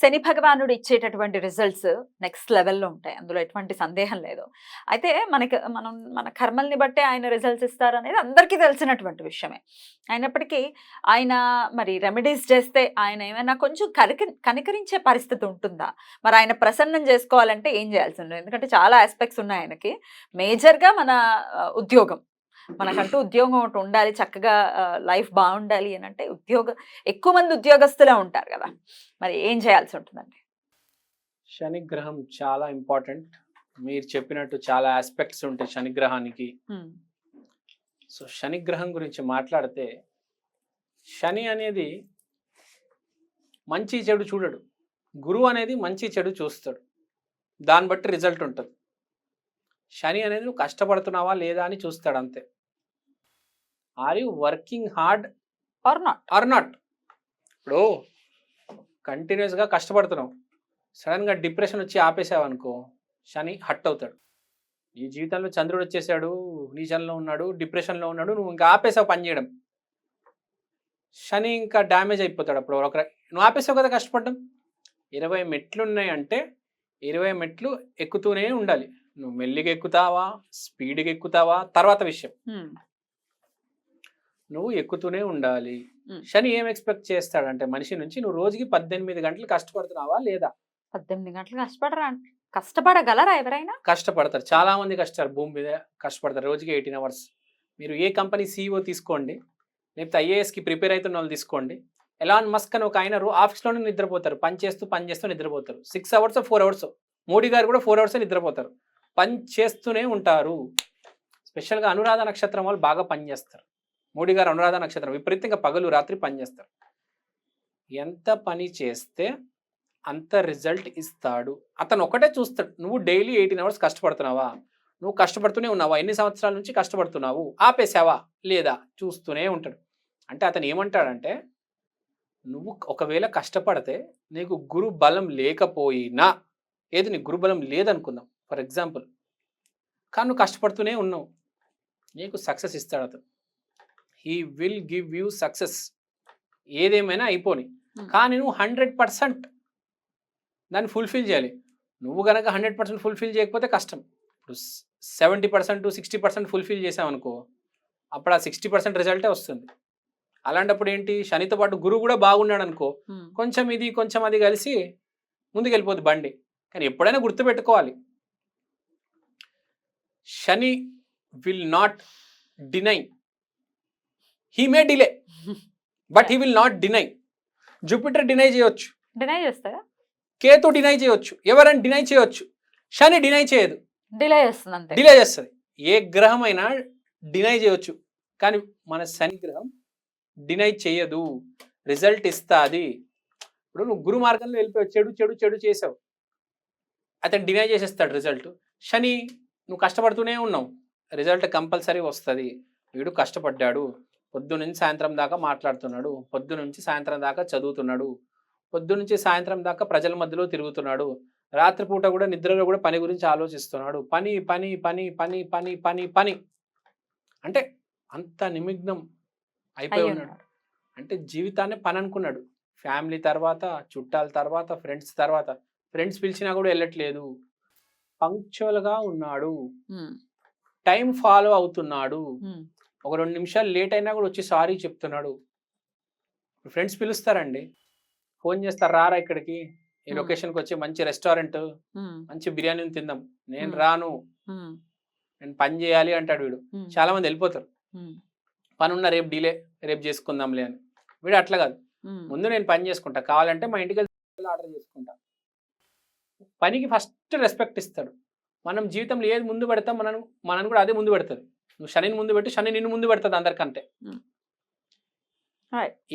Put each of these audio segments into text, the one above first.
శని భగవానుడు ఇచ్చేటటువంటి results next లెవెల్లో ఉంటాయి. అందులో ఎటువంటి సందేహం లేదు. అయితే మనకి మనం మన కర్మల్ని బట్టే ఆయన రిజల్ట్స్ ఇస్తారనేది అందరికీ తెలిసినటువంటి విషయమే. అయినప్పటికీ ఆయన మరి రెమెడీస్ చేస్తే ఆయన ఏమైనా కొంచెం కనిక కనికరించే పరిస్థితి ఉంటుందా? మరి ఆయన ప్రసన్నం చేసుకోవాలంటే ఏం చేయాల్సి ఉంటుంది? ఎందుకంటే చాలా ఆస్పెక్ట్స్ ఉన్నాయి ఆయనకి. మేజర్గా మన ఉద్యోగం. మనకంటూ ఉద్యోగం ఒకటి ఉండాలి చక్కగా లైఫ్ బాగుండాలి అని అంటే ఉద్యోగ ఎక్కువ మంది ఉద్యోగస్తులే ఉంటారు కదా. మరి ఏం చేయాల్సి ఉంటుందండి? శని గ్రహం చాలా ఇంపార్టెంట్. మీరు చెప్పినట్టు చాలా ఆస్పెక్ట్స్ ఉంటాయి శని గ్రహానికి సో శని గ్రహం గురించి మాట్లాడితే శని అనేది మంచి చెడు చూడడు. గురువు అనేది మంచి చెడు చూస్తాడు. దాన్ని బట్టి రిజల్ట్ ఉంటుంది. శని అనేది నువ్వు కష్టపడుతున్నావా లేదా అని చూస్తాడు అంతే. Are you working hard or not? Or not. ఇప్పుడు కంటిన్యూస్గా కష్టపడుతున్నావు. సడన్గా డిప్రెషన్ వచ్చి ఆపేసావు అనుకో శని హట్ అవుతాడు. నీ జీవితంలో చంద్రుడు వచ్చేసాడు నీచంలో ఉన్నాడు డిప్రెషన్లో ఉన్నాడు నువ్వు ఇంకా ఆపేసావు పని చేయడం. శని ఇంకా డ్యామేజ్ అయిపోతాడు అప్పుడు ఒక నువ్వు ఆపేసావు కదా కష్టపడడం. ఇరవై మెట్లు ఉన్నాయంటే ఇరవై మెట్లు ఎక్కుతూనే ఉండాలి. నువ్వు మెల్లిగా ఎక్కుతావా స్పీడ్గా ఎక్కుతావా తర్వాత విషయం. నువ్వు ఎక్కుతూనే ఉండాలి. శని ఏం ఎక్స్పెక్ట్ చేస్తాడంటే మనిషి నుంచి నువ్వు రోజుకి పద్దెనిమిది గంటలు కష్టపడుతున్నావా లేదా? పద్దెనిమిది గంటలు కష్టపడరా. కష్టపడగలరా ఎవరైనా? కష్టపడతారు. చాలా మంది కష్టారు భూమి మీద కష్టపడతారు. రోజుకి ఎయిటీన్ అవర్స్. మీరు ఏ కంపెనీ సీఈఓ తీసుకోండి లేకపోతే ఐఏఎస్కి ప్రిపేర్ అవుతున్న వాళ్ళు తీసుకోండి. ఎలాన్ మస్క్ అని ఒక ఆయన ఆఫీస్లోనే నిద్రపోతారు. పని చేస్తూ పని చేస్తూ నిద్రపోతారు. Six hours four hours. Modi గారు కూడా ఫోర్ అవర్స్ నిద్రపోతారు. పని చేస్తూనే ఉంటారు. స్పెషల్గా అనురాధ నక్షత్రం వాళ్ళు బాగా పనిచేస్తారు మోడీ గారు అనురాధ నక్షత్రం విపరీతంగా పగలు రాత్రి పనిచేస్తారు ఎంత పని చేస్తే అంత రిజల్ట్ ఇస్తాడు. అతను ఒకటే చూస్తాడు. నువ్వు డైలీ ఎయిటీన్ అవర్స్ కష్టపడుతున్నావా? నువ్వు కష్టపడుతూనే ఉన్నావా? ఎన్ని సంవత్సరాల నుంచి కష్టపడుతున్నావు? ఆపేసావా? లేదా? చూస్తూనే ఉంటాడు. అంటే అతను ఏమంటాడంటే నువ్వు ఒకవేళ కష్టపడితే నీకు గురు బలం లేకపోయినా ఏది? నీకు గురు బలం లేదనుకుందాం. For example. కానీ నువ్వు కష్టపడుతూనే ఉన్నావు. నీకు సక్సెస్ ఇస్తాడు అతను. He will give you success. ఏదేమైనా అయిపోని. కానీ నువ్వు హండ్రెడ్ పర్సెంట్ దాన్ని ఫుల్ఫిల్ చేయాలి. నువ్వు గనక హండ్రెడ్ పర్సెంట్ ఫుల్ఫిల్ చేయకపోతే కష్టం. ఇప్పుడు seventy percent sixty percent fulfil చేసామనుకో అప్పుడు ఆ సిక్స్టీ పర్సెంట్ రిజల్టే వస్తుంది. అలాంటప్పుడు ఏంటి? శనితో పాటు గురువు కూడా బాగున్నాడు అనుకో కొంచెం ఇది కొంచెం అది కలిసి ముందుకు వెళ్ళిపోద్ది బండి. కానీ ఎప్పుడైనా గుర్తుపెట్టుకోవాలి. Shani will not deny he may delay but he will not deny Jupiter deny చేయొచ్చు. డినై చేస్తారా? కేతు డినై చేయొచ్చు. ఎవరైనా డినై చేయొచ్చు? శని డినై చేయదు. డిలే చేస్తుంది అంతే. డిలే చేస్తుంది. ఏ గ్రహం అయినా డినై చేయొచ్చు. కానీ మన శని గ్రహం డినై చేయదు. రిజల్ట్ ఇస్తుంది. ఇప్పుడు నువ్వు గురు మార్గంలో వెళ్ళిపోయావు. చెడు చెడు చెడు చేసావు. అతను డినై చేసేస్తాడు రిజల్ట్ శని నువ్వు కష్టపడుతూనే ఉన్నావు. రిజల్ట్ కంపల్సరీ వస్తుంది. వీడు కష్టపడ్డాడు. పొద్దు నుంచి సాయంత్రం దాకా మాట్లాడుతున్నాడు. పొద్దు నుంచి సాయంత్రం దాకా చదువుతున్నాడు. పొద్దు నుంచి సాయంత్రం దాకా ప్రజల మధ్యలో తిరుగుతున్నాడు. రాత్రిపూట కూడా నిద్రలో కూడా పని గురించి ఆలోచిస్తున్నాడు. పని పని పని పని పని పని పని. అంటే అంత నిమగ్నం అయిపోయి ఉన్నాడు. అంటే జీవితాన్ని పని అనుకున్నాడు ఫ్యామిలీ తర్వాత చుట్టాల తర్వాత ఫ్రెండ్స్ తర్వాత. ఫ్రెండ్స్ పిలిచినా కూడా వెళ్ళట్లేదు. పంక్చువల్గా ఉన్నాడు. టైం ఫాలో అవుతున్నాడు. ఒక రెండు నిమిషాలు లేట్ అయినా కూడా వచ్చి సారీ చెప్తున్నాడు. ఫ్రెండ్స్ పిలుస్తారండి. ఫోన్ చేస్తారు రారా ఇక్కడికి? ఈ. లొకేషన్కి వచ్చి మంచి రెస్టారెంట్ మంచి బిర్యానీని తిందాం. నేను. రాను. నేను పని చేయాలి అంటాడు వీడు. చాలా మంది వెళ్ళిపోతారు. పని ఉన్న రేపు డిలే రేపు చేసుకుందాంలే అని. వీడు అట్లా కాదు. ముందు నేను పని చేసుకుంటా. కావాలంటే మా ఇంటికి ఆర్డర్ చేసుకుంటా. పనికి ఫస్ట్ రెస్పెక్ట్ ఇస్తాడు. మనం జీవితంలో ఏది ముందు పెడతాం మనం మనం కూడా అదే ముందు పెడుతుంది. నువ్వు శనిని ముందు పెట్టి శని నిన్ను ముందు పెడుతుంది అందరికంటే.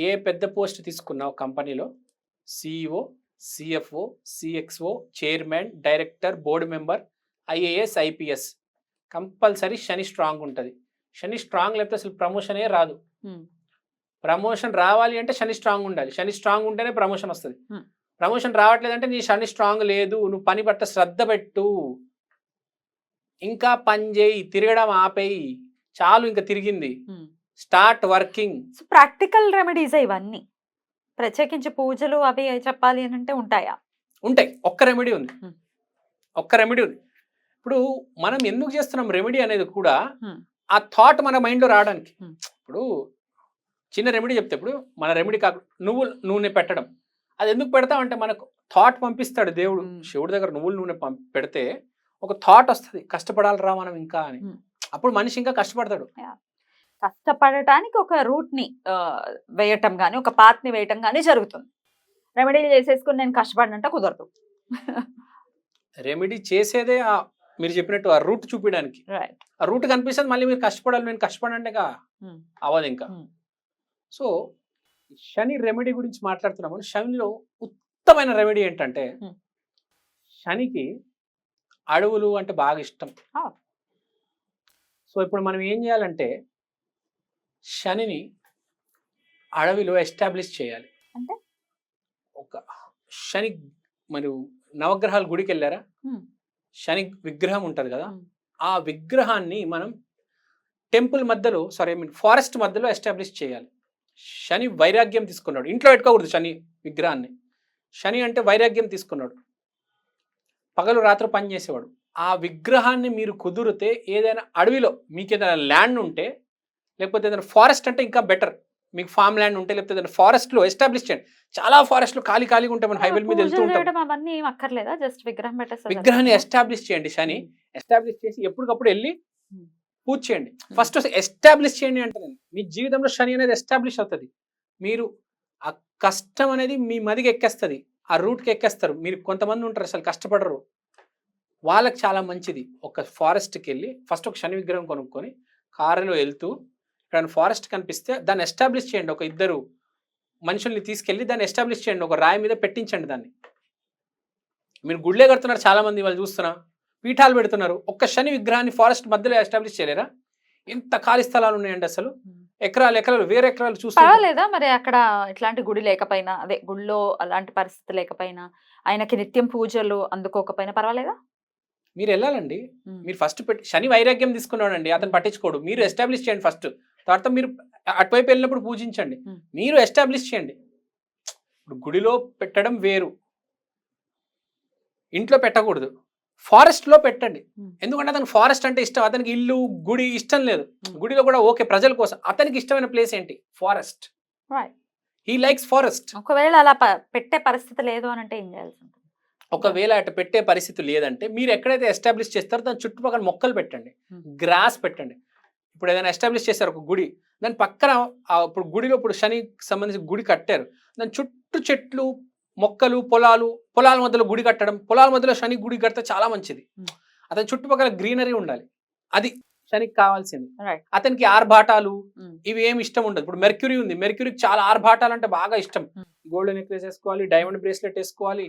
ఏ పెద్ద పోస్ట్ తీసుకున్నావు కంపెనీలో CEO CFO CXO chairman director board member IAS IPS compulsory Shani strong ఉంటుంది. శని స్ట్రాంగ్ లేకపోతే అసలు ప్రమోషనే రాదు. ప్రమోషన్ రావాలి అంటే శని స్ట్రాంగ్ ఉండాలి. శని స్ట్రాంగ్ ఉంటేనే ప్రమోషన్ వస్తుంది. ప్రమోషన్ రావట్లేదంటే నీ శని స్ట్రాంగ్ లేదు నువ్వు పని పట్ల శ్రద్ధ పెట్టు. ఇంకా పని చేయి తిరగడం ఆపేయి. చాలు ఇంకా తిరిగింది. స్టార్ట్ వర్కింగ్ ప్రాక్టికల్ రెమెడీస్ ఇవన్నీ? ప్రత్యేకించి పూజలు అవి చెప్పాలి అని అంటే ఉంటాయా? ఉంటాయి. ఒక్క రెమెడీ ఉంది. ఒక్క రెమెడీ ఉంది. ఇప్పుడు మనం ఎందుకు చేస్తున్నాం రెమెడీ అనేది కూడా. ఆ థాట్ మన మైండ్లో రావడానికి. ఇప్పుడు చిన్న రెమెడీ చెప్తే ఇప్పుడు మన రెమెడీ కాకు నువ్వులు నూనె పెట్టడం. అది ఎందుకు పెడతామంటే మనకు థాట్ పంపిస్తాడు దేవుడు. శివుడి దగ్గర నువ్వుల నూనె పెడితే ఒక థాట్ వస్తుంది. కష్టపడాలి రా మనం ఇంకా అని. అప్పుడు మనిషి ఇంకా కష్టపడతాడు. కష్టపడటానికి ఒక రూట్ని వేయటం కానీ ఒక పాత్ని వేయటం కానీ జరుగుతుంది. రెమెడీలు చేసేసుకుని నేను కష్టపడినంటే కుదరదు. రెమెడీ చేసేదే ఆ మీరు చెప్పినట్టు ఆ రూట్ చూపించడానికి ఆ రూట్ కనిపిస్తుంది మళ్ళీ మీరు కష్టపడాలి నేను Hmm. అవ్వదు ఇంకా. సో శని రెమెడీ గురించి మాట్లాడుతున్నాము శనిలో ఉత్తమైన రెమెడీ ఏంటంటే. శనికి అడవులు అంటే బాగా ఇష్టం. సో ఇప్పుడు మనం ఏం చేయాలంటే శనిని అడవిలో ఎస్టాబ్లిష్ చేయాలి అంటే? ఒక శని మరి నవగ్రహాల గుడికి వెళ్ళారా. శని విగ్రహం ఉంటుంది కదా. ఆ విగ్రహాన్ని మనం టెంపుల్ మధ్యలో సారీ ఐ మీన్ ఫారెస్ట్ మధ్యలో ఎస్టాబ్లిష్ చేయాలి శని వైరాగ్యం తీసుకున్నాడు. ఇంట్లో పెట్టుకోకూడదు శని విగ్రహాన్ని. శని అంటే వైరాగ్యం తీసుకున్నాడు. పగలు రాత్రి పని చేసేవాడు. ఆ విగ్రహాన్ని మీరు కుదిరితే ఏదైనా అడవిలో మీకు ఏదైనా ల్యాండ్ ఉంటే లేకపోతే ఏదైనా ఫారెస్ట్ అంటే ఇంకా బెటర్. మీకు ఫామ్ ల్యాండ్ ఉంటే లేకపోతే ఏదైనా ఫారెస్ట్లో ఎస్టాబ్లిష్ చేయండి. చాలా ఫారెస్ట్లు ఖాళీ ఖాళీగా ఉంటాయి మనం హైవే మీద వెళ్తూ ఉంటాం. విగ్రహాన్ని ఎస్టాబ్లిష్ చేయండి శని. ఎస్టాబ్లిష్ చేసి ఎప్పటికప్పుడు వెళ్ళి. పూజ చేయండి. ఫస్ట్ ఎస్టాబ్లిష్ చేయండి అంటే మీ జీవితంలో శని అనేది ఎస్టాబ్లిష్ అవుతుంది. మీరు ఆ కష్టం అనేది మీ మదికి ఎక్కేస్తుంది. ఆ రూట్కి ఎక్కేస్తారు. మీరు కొంతమంది ఉంటారు అసలు కష్టపడరు. వాళ్ళకి చాలా మంచిది. ఒక ఫారెస్ట్కి వెళ్ళి ఫస్ట్ ఒక శని విగ్రహం కొనుక్కొని కారులో వెళ్తూ ఇక్కడ ఫారెస్ట్ కనిపిస్తే దాన్ని ఎస్టాబ్లిష్ చేయండి. ఒక ఇద్దరు మనుషుల్ని తీసుకెళ్ళి దాన్ని ఎస్టాబ్లిష్ చేయండి. ఒక రాయి మీద పెట్టించండి దాన్ని. మీరు గుళ్ళే కడుతున్నారు చాలా మంది వాళ్ళు చూస్తున్నా. పీఠాలు పెడుతున్నారు. ఒక్క శని విగ్రహాన్ని ఫారెస్ట్ మధ్యలో ఎస్టాబ్లిష్ చేయలేరా? ఎంత ఖాళీ స్థలాలు ఉన్నాయండి అసలు. ఎకరాలు ఎకరాలు వేరే ఎకరాలు చూస్తే పర్వాలేదా మరి అక్కడ ఇట్లాంటి గుడి లేకపోయినా? అదే గుడిలో అలాంటి పరిస్థితి లేకపోయినా? ఆయనకి నిత్యం పూజలు అందుకోకపోయినా పర్వాలేదా? మీరు వెళ్ళాలండి. మీరు ఫస్ట్ పెట్టి శని వైరాగ్యం తీసుకున్నాడండి. అతను పట్టించుకోడు. మీరు ఎస్టాబ్లిష్ చేయండి ఫస్ట్ తర్వాత మీరు అటువైపు వెళ్ళినప్పుడు పూజించండి. మీరు ఎస్టాబ్లిష్ చేయండి. ఇప్పుడు గుడిలో పెట్టడం వేరు. ఇంట్లో పెట్టకూడదు. ఫారెస్ట్లో పెట్టండి. ఎందుకంటే అతనికి ఫారెస్ట్ అంటే ఇష్టం. అతనికి ఇల్లు గుడి ఇష్టం లేదు. గుడిలో కూడా ఓకే ప్రజల కోసం. అతనికి ఇష్టమైన ప్లేస్ ఏంటి? ఫారెస్ట్. హీ లైక్స్ ఫారెస్ట్ ఒకవేళ అలా పెట్టే పరిస్థితి లేదు అని అంటే ఏం చేయాల్సి ఉంటుంది? ఒకవేళ అటు పెట్టే పరిస్థితి లేదంటే మీరు ఎక్కడైతే ఎస్టాబ్లిష్ చేస్తారో దాని చుట్టుపక్కల మొక్కలు పెట్టండి. గ్రాస్ పెట్టండి. ఇప్పుడు ఏదైనా ఎస్టాబ్లిష్ చేశారు ఒక గుడి. దాని పక్కన ఇప్పుడు గుడిలో ఇప్పుడు శనికి సంబంధించి గుడి కట్టారు. దాని చుట్టూ చెట్లు మొక్కలు పొలాలు పొలాల మధ్యలో గుడి కట్టడం పొలాల మధ్యలో శని గుడి కడితే చాలా మంచిది. Hmm. అతని చుట్టుపక్కల గ్రీనరీ ఉండాలి. అది శనికి కావాల్సింది. అతనికి ఆర్భాటాలు ఉమ్. ఇవి ఏమి ఇష్టం ఉండదు. ఇప్పుడు మెర్క్యూరీ ఉంది. మెర్క్యూరీకి చాలా ఆర్భాటాలు అంటే బాగా ఇష్టం. Hmm. గోల్డ్ నెక్లెస్ వేసుకోవాలి డైమండ్ బ్రేస్లెట్ వేసుకోవాలి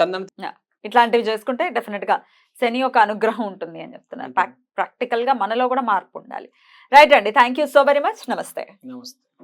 చందన ఇట్లాంటివి చేసుకుంటే డెఫినెట్గా శని యొక్క అనుగ్రహం ఉంటుంది అని చెప్తున్నారు. ప్రాక్టికల్గా మనలో కూడా మార్పు ఉండాలి. రైట్ అండి. Thank you so very much నమస్తే. నమస్తే.